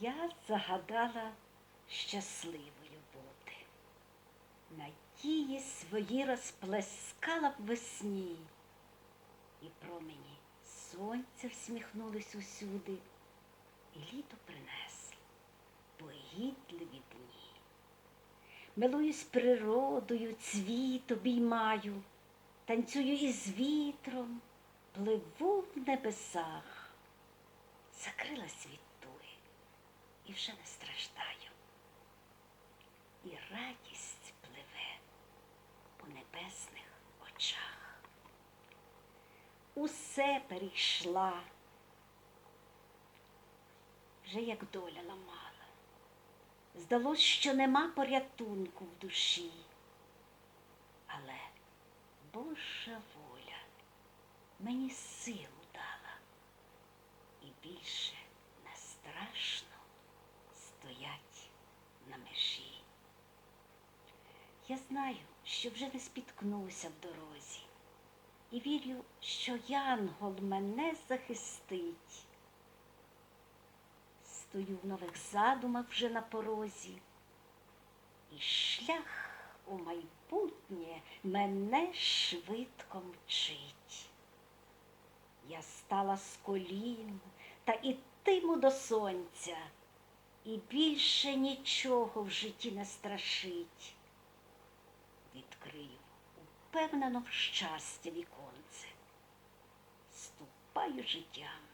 я загадала щасливою бути. Надії свої розплескала в весні, і промені сонця всміхнулись усюди, і літо принесло погідливі дні. Милуюсь природою, цвіт обіймаю, танцюю із вітром, пливу в небесах, туги і вже не страждаю. І радість пливе у небесних очах. Усе перейшла, вже як доля ламала. Здалось, що нема порятунку в душі. Але Божа воля мені силу дала, і більше не страшно стоять на межі. Я знаю, що вже не спіткнуся в дорозі, і вірю, що янгол мене захистить. Стою в нових задумах вже на порозі, і шлях у майбутнє мене швидко мчить. Я стала з колін та ітиму до сонця, і більше нічого в житті не страшить. Відкрию упевнено в щастя віконце, ступаю життям